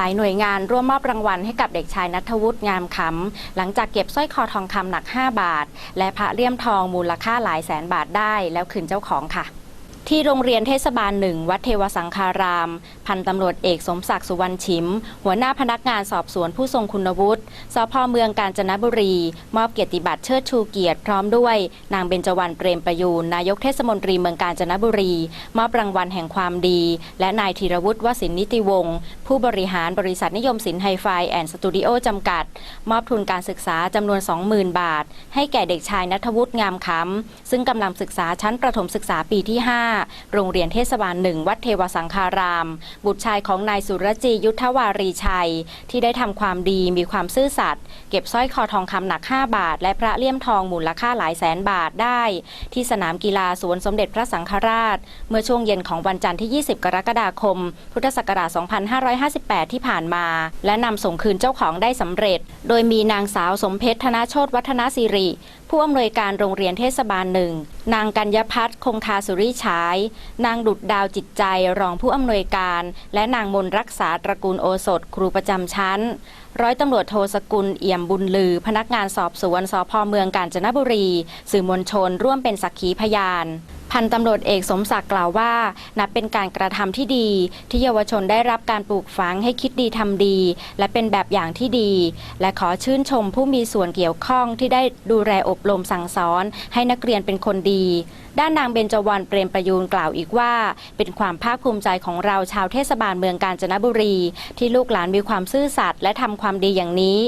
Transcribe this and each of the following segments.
หลายหน่วยงานร่วมมอบรางวัลให้กับเด็กชายนัทวุฒิงามขำหลังจากเก็บสร้อยคอทองคำหนัก 5 บาท และพระเลี่ยมทองมูลค่าหลายแสนบาทได้ แล้วคืนเจ้าของค่ะที่โรงเรียนเทศบาลหนึ่งวัดเทวสังคาราม พันตำรวจเอกสมศักดิ์สุวรรณชิม หัวหน้าพนักงานสอบสวนผู้ทรงคุณวุฒิสพเมืองกาญจนบุรี มอบเกียรติบัตรเชิดชูเกียรติพร้อมด้วย นางเบญจวรรณเปรมประยูนนายกเทศมนตรีเมืองกาญจนบุรี มอบรางวัลแห่งความดี และนายธีรวุฒิวสินนิติวงศ์ ผู้บริหารบริษัทนิยมสินไฮไฟแอนด์สตูดิโอจำกัด มอบทุนการศึกษาจำนวน 20,000 บาท ให้แก่เด็กชายนัทวุฒิงามคำซึ่งกำลังศึกษาชั้นประถมศึกษาปีที่ 5 โรงเรียนเทศบาลหนึ่งวัดเทวสังคาราม บุตรชายของนายสุรจียุทธวารีชัย ที่ได้ทำความดีมีความซื่อสัตย์เก็บสร้อยคอทองคำหนัก 5 บาท และพระเลี่ยมทองมูลค่าหลายแสนบาทได้ ที่สนามกีฬาสวนสมเด็จพระสังฆราช เมื่อช่วงเย็นของวันจันทร์ที่ 20 กรกฎาคม พุทธศักราช2558 ที่ผ่านมา และนำส่งคืนเจ้าของได้สำเร็จ โดยมีนางสาวสมเพชรธนโชตวัฒนสิริ ผู้อำนวยการโรงเรียนเทศบาลหนึ่ง นางกัญญพัฒน์คงทาสุริฉาย นางดุดดาวจิตใจรองผู้อำนวยการ และนางมนรักษาตระกูลโอสถครูประจำชั้น ร้อยตำรวจโทสกุลเอี่ยมบุญลือ พนักงานสอบสวนสพเมืองกาญจนบุรี สื่อมวลชนร่วมเป็นสักขีพยาน พันตำรวจเอกสมศักดิ์กล่าวว่า นับเป็นการกระทำที่ดี ที่เยาวชนได้รับการปลูกฝังให้คิดดีทำดี และเป็นแบบอย่างที่ดี และขอชื่นชมผู้มีส่วนเกี่ยวข้องที่ได้ดูแลอบรมสั่งสอน ให้นักเรียนเป็นคนดี ด้านนางเบญจวรรณเปรมประยูนกล่าวอีกว่า เป็นความภาคภูมิใจของเราชาวเทศบาลเมืองกาญจนบุรี ที่ลูกหลานมีความซื่อสัตย์และทำความดีอย่างนี้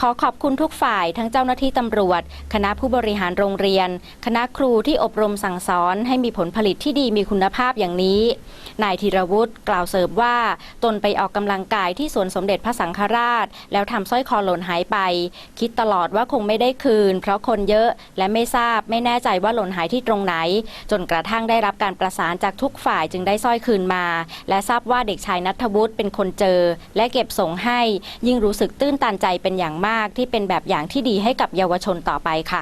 ขอขอบคุณทุกฝ่ายทั้งเจ้าหน้าที่ตำรวจ คณะผู้บริหารโรงเรียน คณะครูที่อบรมสั่งสอนให้มีผลผลิตที่ดีมีคุณภาพอย่างนี้ นายธีรวุฒิกล่าวเสริมว่า ตนไปออกกำลังกายที่สวนสมเด็จพระสังฆราช แล้วทำสร้อยคอหล่นหายไป คิดตลอดว่าคงไม่ได้คืน เพราะคนเยอะและไม่ทราบไม่แน่ใจว่าหล่นหายที่ตรงไหน จนกระทั่งได้รับการประสานจากทุกฝ่ายจึงได้สร้อยคืนมา และทราบว่าเด็กชายนัทวุฒิเป็นคนเจอ และเก็บส่งให้ยิ่งรู้สึกตื้นตันใจเป็นอย่างมากที่เป็นแบบอย่างที่ดีให้กับเยาวชนต่อไปค่ะ